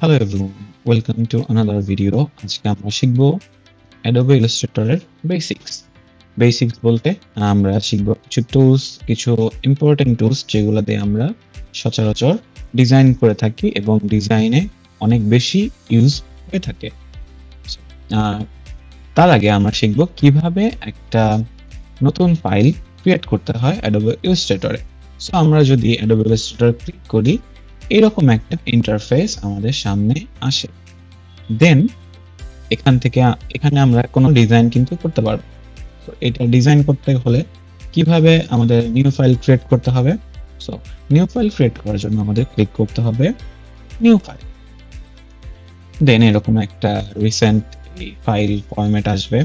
Hello everyone welcome to another video আজকে আমরা শিখব অ্যাডোবে ইলাস্ট্রেটরের বেসিক্স বেসিক্স বলতে আমরা শিখব কিছু টুলস কিছু ইম্পর্টেন্ট টুলস যেগুলো দিয়ে আমরা সচরাচর ডিজাইন করে থাকি এবং ডিজাইনে অনেক বেশি ইউজ হয়ে থাকে। তার আগে আমরা শিখব কীভাবে একটা নতুন ফাইল ক্রিয়েট করতে হয় অ্যাডোবে ইলাস্ট্রেটরে সো আমরা যদি অ্যাডোবে ইলাস্ট্রেটর ক্লিক করি এরকম একটা ইন্টারফেস আমাদের সামনে আসে। দেন এখান থেকে, এখানে আমরা কোনো ডিজাইন কিন্তু করতে পারব। তো এটা ডিজাইন করতে হলে কীভাবে আমাদের নিউ ফাইল ক্রিয়েট করতে হবে? সো নিউ ফাইল ক্রিয়েট করার জন্য আমাদের ক্লিক করতে হবে নিউ ফাইল দেন এরকম একটা রিসেন্ট ফাইল ফরম্যাট আসবে।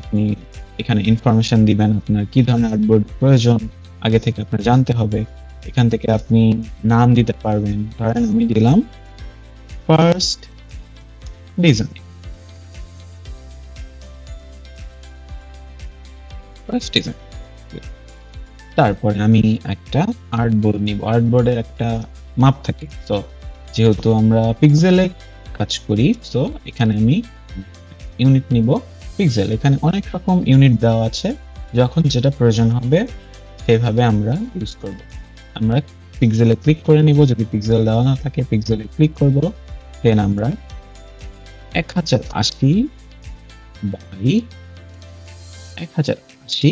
আপনি এখানে ইনফরমেশন দিবেন, আপনার কি ধরনের আর্টবোর্ড প্রয়োজন, আগে থেকে আপনার জানতে হবে। এখান থেকে আপনি নাম দিতে পারবেন। ধরেন আমি দিলাম ফার্স্ট ডিজাইন ফার্স্ট ডিজাইন তারপরে আমি একটা আর্ট বোর্ড নিব। আর্ট বোর্ডের একটা মাপ থাকে। তো যেহেতু আমরা পিক্সেলে কাজ করি তো এখানে আমি ইউনিট নিব পিক্সেল এখানে অনেক রকম ইউনিট দেওয়া আছে। যখন যেটা প্রয়োজন হবে, সেভাবে আমরা ইউজ করব। আমরা পিক্সেলে ক্লিক করে নিব। যদি পিক্সেল দেওয়া না থাকে পিক্সেলে ক্লিক করব। দেন আমরা এক হাজার আশি বাই এক হাজার আশি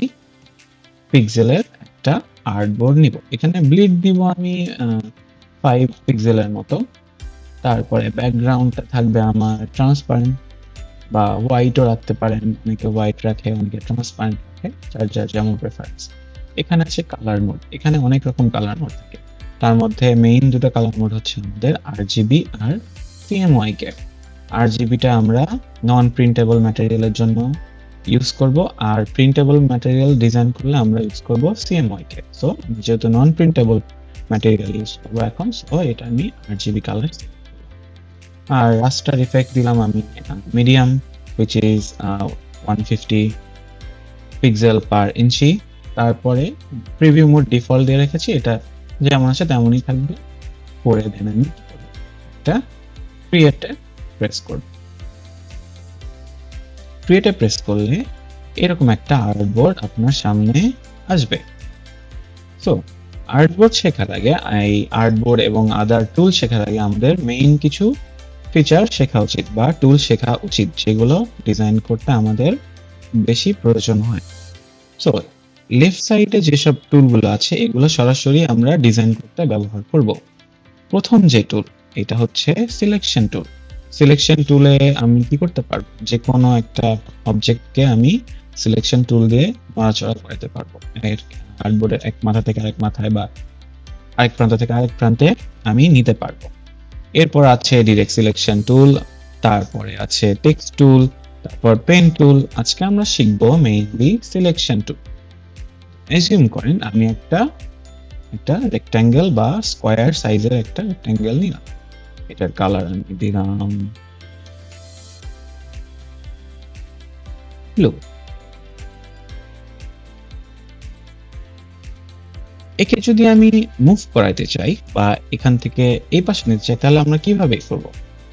পিক্সেলের একটা আর্টবোর্ড নিব। এখানে ব্লিড দিব আমি ফাইভ পিক্সেলের মতো। তারপরে ব্যাকগ্রাউন্ডটা থাকবে আমার ট্রান্সপারেন্ট বা হোয়াইটও রাখতে পারেন। অনেকে হোয়াইট রাখে, অনেকে ট্রান্সপারেন্ট রাখে, যার যার যেমন প্রেফারেন্স এখানে আছে কালার মোড এখানে অনেক রকম কালার মোড থাকে। তার মধ্যে মেইন দুটো কালার মোড হচ্ছে আমাদের আর জিবি আর সিএমওয়াই কে আর জিবিটা আমরা নন প্রিন্টেবল ম্যাটেরিয়ালের জন্য ইউজ করব, আর প্রিন্টেবল ম্যাটেরিয়াল ডিজাইন করলে আমরা ইউজ করব সিএমওয়াই কে সো যেহেতু নন প্রিন্টেবল ম্যাটেরিয়াল ইউজ করব এখন সো এটা আমি আর জিবি কালার আর রাস্টার ইফেক্ট দিলাম আমি medium which is one fifty pixel per inch তারপরে প্রিভিউ মোড ডিফল্ট দিয়ে রেখেছি, এটা যেমন আছে তেমনই থাকবে। করে দেন আমি এটা ক্রিয়েটে প্রেস করব। ক্রিয়েটে প্রেস করলে এরকম একটা আর্টবোর্ড আপনার সামনে আসবে। সো আর্টবোর্ড শেখার আগে, এই আর্টবোর্ড এবং আদার টুল শেখার আগে আমাদের মেইন কিছু ফিচার শেখা উচিত বা টুল শেখা উচিত, যেগুলো ডিজাইন করতে আমাদের বেশি প্রয়োজন হয়। সো লেফট সাইডে যেসব টুলগুলো আছে, এগুলো সরাসরি আমরা ডিজাইন করতে ব্যবহার করব। প্রথম যে টুল এটা হচ্ছে সিলেকশন টুল সিলেকশন টুলে আমি কি করতে পারব? যে কোনো একটা অবজেক্টকে আমি সিলেকশন টুল দিয়ে নড়াচড়া করাতে পারব। আর্টবোর্ডের এক মাথা থেকে আরেক মাথায় বা আরেক প্রান্ত থেকে আরেক প্রান্তে আমি নিতে পারব। এরপর আছে ডিরেক্ট সিলেকশন টুল তারপরে আছে টেক্সট টুল তারপর পেন টুল আজকে আমরা শিখব মেইনলি সিলেকশন টুল এজিউম করেন, আমি একটা একটা রেক্ট্যাঙ্গেল বা স্কোয়ার সাইজের একটা রেক্ট্যাঙ্গেল নিলাম। এটার কালার আমি দিলাম। একে যদি আমি মুভ করাইতে চাই বা এখান থেকে এই পাশে নিতে চাই, তাহলে আমরা কীভাবে করব?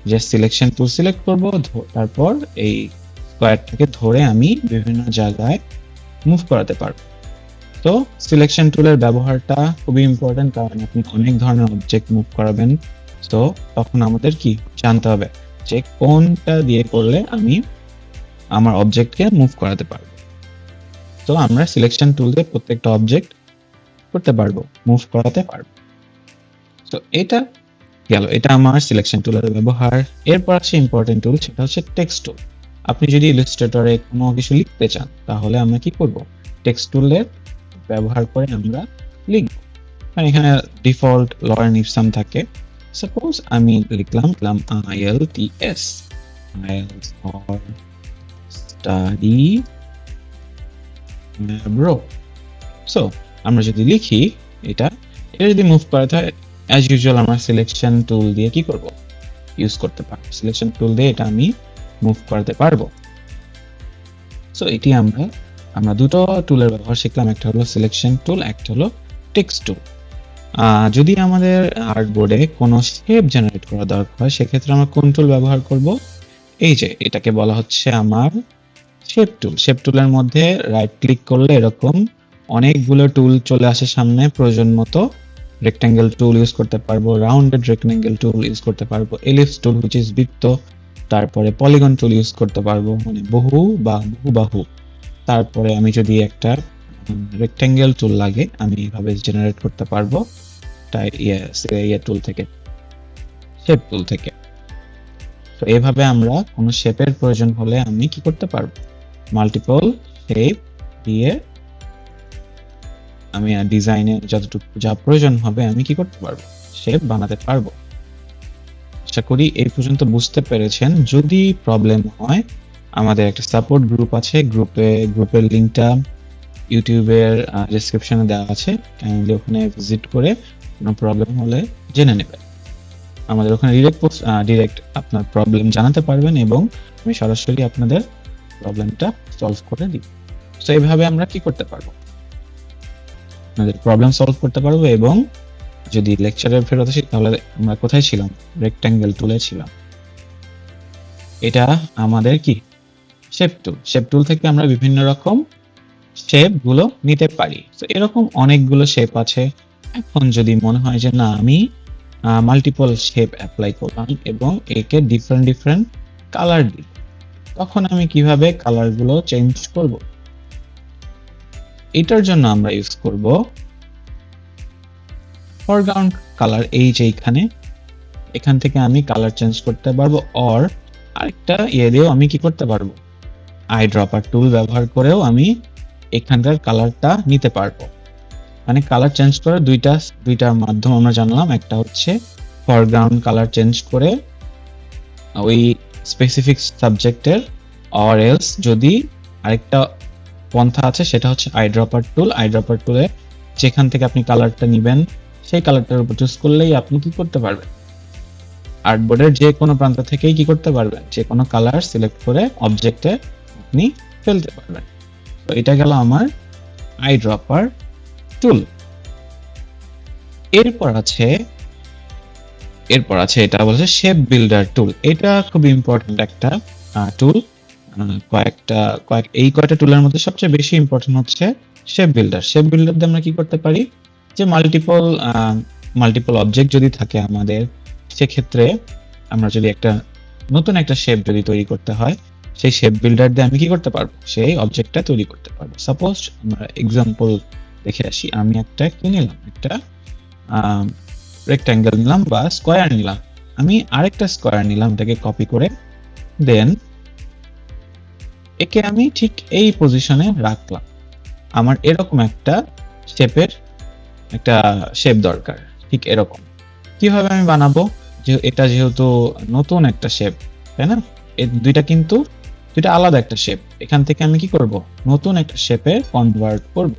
জাস্ট সিলেকশন টুল সিলেক্ট করব তারপর এই স্কোয়ারটাকে ধরে আমি বিভিন্ন জায়গায় মুভ করাতে পারব। তো সিলেকশন টুলের ব্যবহারটা খুবই ইম্পর্টেন্ট কারণ আপনি অনেক ধরনের অবজেক্ট মুভ করাবেন। তো তখন আমাদের কি জানতে হবে যে কোনটা দিয়ে করলে আমি আমার অবজেক্টকে মুভ করাতে পারব। তো আমরা সিলেকশন টুল দিয়ে প্রত্যেকটা অবজেক্ট করতে পারব মুভ করাতে পারব। তো এটা গেল, এটা আমার সিলেকশন টুলের ব্যবহার। এরপর আছে ইম্পর্টেন্ট টুল সেটা হচ্ছে টেক্সট টুল আপনি যদি ইলাস্ট্রেটরে কোনো কিছু লিখতে চান, তাহলে আমরা কি করব? টেক্সট টুলের ব্যবহার করে আমরা লিখব। মানে এখানে ডিফল্ট লরেন ইপসাম থাকে। সাপোজ আমি লিখলাম লিখলাম IELTS IELTS or study bro so আমরা যদি লিখি, এটা এটা যদি মুভ করা হয় অ্যাজ ইউজুয়াল আমরা সিলেকশন টুল দিয়ে কি করব? ইউজ করতে পারব। সিলেকশন টুল দিয়ে এটা আমি মুভ করতে পারব। সো এটি আমরা আমরা দুটো টুলের ব্যবহার শিখলাম। একটা হলো সিলেকশন টুল একটা হলো টেক্সট টুল যদি আমাদের আর্টবোর্ডে কোনো শেপ জেনারেট করা দরকার হয়, সেক্ষেত্রে আমরা কোন টুল ব্যবহার করব? এই যে, এটাকে বলা হচ্ছে আমার শেপ টুল শেপ টুলের মধ্যে রাইট ক্লিক করলে এরকম অনেকগুলো টুল চলে আসে সামনে। প্রয়োজন মতো রেক্ট্যাঙ্গেল টুল ইউজ করতে পারব রাউন্ডেড রেক্ট্যাঙ্গেল টুল ইউজ করতে পারব এলিপস টুল হুইচ ইজ বৃত্ত তারপরে পলিগন টুল ইউজ করতে পারব। মানে বহু বা বহু বাহু। তারপরে আমি যদি একটা রেক্ট্যাঙ্গেল টুল লাগে, আমি এভাবে জেনারেট করতে পারব। ইয়ে ইয়ে টুল থেকে শেপ টুল থেকে। তো এভাবে আমরা কোনো শেপের প্রয়োজন হলে আমি কি করতে পারব? মাল্টিপল শেপ দিয়ে আমি ডিজাইনে যতটুকু যা প্রয়োজন হবে, আমি কি করতে পারব? শেপ বানাতে পারব। আশা করি এই পর্যন্ত বুঝতে পেরেছেন। যদি প্রবলেম হয় আমাদের একটা সাপোর্ট গ্রুপ আছে গ্রুপে গ্রুপের লিঙ্কটা ইউটিউবের ডেসক্রিপশনে দেওয়া আছে কাইন্ডলি ওখানে ভিজিট করে কোনো প্রবলেম হলে জেনে নেবেন। আমাদের ওখানে ডিরেক্ট পোস্ট ডিরেক্ট আপনার প্রবলেম জানাতে পারবেন এবং আমি সরাসরি আপনাদের প্রবলেমটা সলভ করে দিই। তো এইভাবে আমরা কি করতে পারব? আপনাদের প্রবলেম সলভ করতে পারব এবং যদি লেকচারের ফেরত আসি, তাহলে আমরা কোথায় ছিলাম? রেক্ট্যাঙ্গেল তুলেছিলাম এটা আমাদের কি? শেপ টুল শেপ টুল থেকে আমরা বিভিন্ন রকম শেপগুলো নিতে পারি। তো এরকম অনেকগুলো শেপ আছে। এখন যদি মনে হয় যে না, আমি মাল্টিপল শেপ অ্যাপ্লাই করলাম এবং একে ডিফারেন্ট ডিফারেন্ট কালার দিই তখন আমি কীভাবে কালারগুলো চেঞ্জ করব? এটার জন্য আমরা ইউজ করব ফরগ্রাউন্ড কালার এই যে এখানে। এখান থেকে আমি কালার চেঞ্জ করতে পারব অর আরেকটা ইয়ে দিয়েও আমি কি করতে পারব? আই ড্রপার টুল ব্যবহার করেও আমি এখানকার কালারটা নিতে পারব। মানে কালার চেঞ্জ করে দুইটা, দুইটার মাধ্যম আমরা জানলাম। একটা হচ্ছে ফরগ্রাউন্ড কালার চেঞ্জ করে ওই স্পেসিফিক সাবজেক্টের অর এলস যদি আরেকটা পন্থা আছে, সেটা হচ্ছে আইড্রপার টুল আইড্রপার টুলে যেখান থেকে আপনি কালারটা নেবেন, সেই কালারটার উপর চুজ করলেই আপনি কি করতে পারবেন? আর্টবোর্ডের যে কোনো প্রান্ত থেকেই কি করতে পারবেন? যে কোনো কালার সিলেক্ট করে অবজেক্টে আপনি ফেলতে পারবেন। তো এটা গেল আমার আইড্রপার টুল এরপর আছে এরপর আছে এটা বলছে শেপ বিল্ডার টুল এটা খুব ইম্পর্টেন্ট একটা টুল কয়েকটা, কয়েক, এই কয়েকটা টুলের মধ্যে সবচেয়ে বেশি ইম্পর্টেন্ট হচ্ছে শেপ বিল্ডার শেপ বিল্ডার দিয়ে আমরা কি করতে পারি? যে মাল্টিপল মাল্টিপল অবজেক্ট যদি থাকে আমাদের, সেক্ষেত্রে আমরা যদি একটা নতুন একটা শেপ যদি তৈরি করতে হয় সেই শেপ বিল্ডার দিয়ে আমি কি করতে পারব? সেই অবজেক্টটা তৈরি করতে পারব। সাপোজ আমরা এক্সাম্পল দেখে আসি, আমি একটা কি নিলাম? একটা রেক্ট্যাঙ্গেল নিলাম বা স্কোয়ার নিলাম। আমি আরেকটা স্কোয়ার নিলাম, এটাকে কপি করে দেন একে আমি ঠিক এই পজিশনে রাখলাম। আমার এরকম একটা শেপের একটা শেপ দরকার, ঠিক এরকম। কীভাবে আমি বানাবো? যে এটা যেহেতু নতুন একটা শেপ তাই না? এই দুইটা কিন্তু দুইটা আলাদা একটা শেপ এখান থেকে আমি কি করব? নতুন একটা শেপে কনভার্ট করব।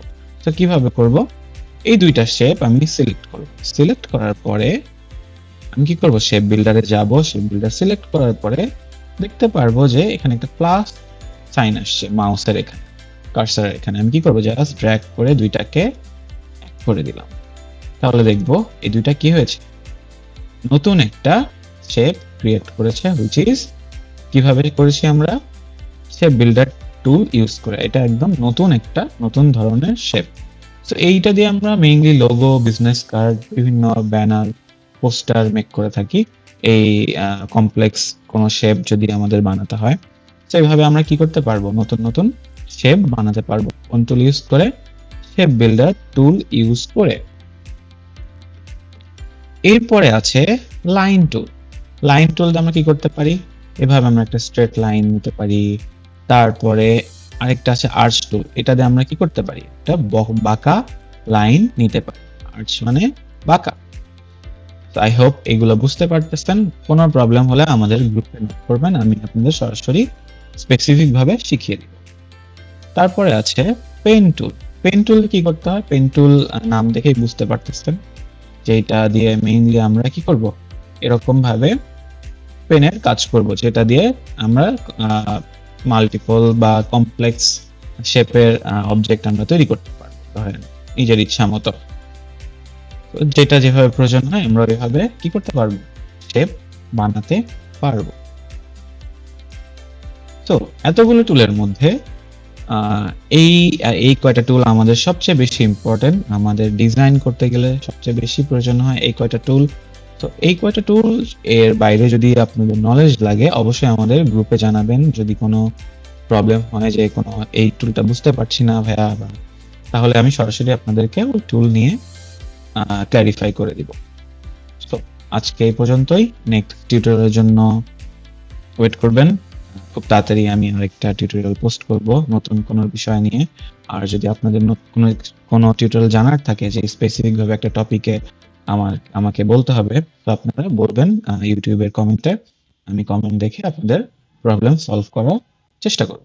তো কীভাবে করব? এই দুইটা শেপ আমি সিলেক্ট করব। সিলেক্ট করার পরে আমি কি করব? শেপ বিল্ডারে যাব। শেপ বিল্ডার সিলেক্ট করার পরে দেখতে পারব যে এখানে একটা প্লাস সাইন আসছে মাউসের এখানে কার্সারের এখানে। আমি কি করব? জাস্ট ড্র্যাগ করে দুইটাকে করে দিলাম। তাহলে দেখব এই দুইটা কি হয়েছে। নতুন একটা শেপ ক্রিয়েট করেছে হুইচ ইজ কীভাবে করেছি আমরা? শেপ বিল্ডার টুল ইউজ করে। এটা একদম নতুন একটা, নতুন ধরনের শেপ তো এইটা দিয়ে আমরা মেইনলি লোগো বিজনেস কার্ড বিভিন্ন ব্যানার পোস্টার মেক করে থাকি। এই কমপ্লেক্স কোনো শেপ যদি আমাদের বানাতে হয়। সেইভাবে আমরা কি করতে পারব? নতুন নতুন শেপ বানাতে পারব। কোন টুল ইউজ করে? শেপ বিল্ডার টুল ইউজ করে। এরপরে আছে লাইন টুল লাইন টুল আমরা কি করতে পারি? এভাবে আমরা একটা স্ট্রেট লাইন নিতে পারি। তারপরে আরেকটা আছে আর্চ টুল এটা দিয়ে আমরা কি করতে পারি? একটা বাঁকা লাইন নিতে পারি। আর্চ মানে বাঁকা। আই হোপ এগুলো বুঝতে পারতেছেন। কোনো প্রবলেম হলে আমাদের গ্রুপে নোট করবেন, আমি আপনাদের সরাসরি স্পেসিফিক ভাবে শিখিয়ে দিব। তারপরে আছে পেন টুল পেন টুল কি করতে হয়? পেন টুল নাম দেখেই বুঝতে পারতেছেন। যে এটা দিয়ে মেইনলি আমরা কি করব? এরকম ভাবে পেনের কাজ করব। যেটা দিয়ে আমরা মাল্টিপল বা কমপ্লেক্স শেপের অবজেক্ট আমরা তৈরি করতে পারব নিজের ইচ্ছা মতো। যেটা যেভাবে প্রয়োজন হয়, আমরা ওইভাবে কি করতে পারব? স্টেপ বানাতে পারব। তো এতগুলো টুলের মধ্যে এই এই কয়টা টুল আমাদের সবচেয়ে বেশি ইম্পর্টেন্ট আমাদের ডিজাইন করতে গেলে সবচেয়ে বেশি প্রয়োজন হয় এই কয়টা টুল তো এই কয়টা টুল এর বাইরে যদি আপনাদের নলেজ লাগে, অবশ্যই আমাদের গ্রুপে জানাবেন। যদি কোনো প্রবলেম হয় যে কোনো, এই টুলটা বুঝতে পারছি না ভাইয়া তাহলে আমি সরাসরি আপনাদেরকে ওই টুল নিয়ে ক্ল্যারিফাই করে দিব। তো আজকে এই পর্যন্তই। নেক্সট টিউটোরিয়ালের জন্য ওয়েট করবেন। খুব তাড়াতাড়ি আমি আরেকটা টিউটোরিয়াল পোস্ট করব নতুন কোনো বিষয় নিয়ে। আর যদি আপনাদের কোনো কোনো টিউটোরিয়াল জানার থাকে যে স্পেসিফিকভাবে একটা টপিকে আমার, আমাকে বলতে হবে, তো আপনারা বলবেন ইউটিউবের কমেন্টে, আমি কমেন্ট দেখে আপনাদের প্রবলেম সলভ করার চেষ্টা করব।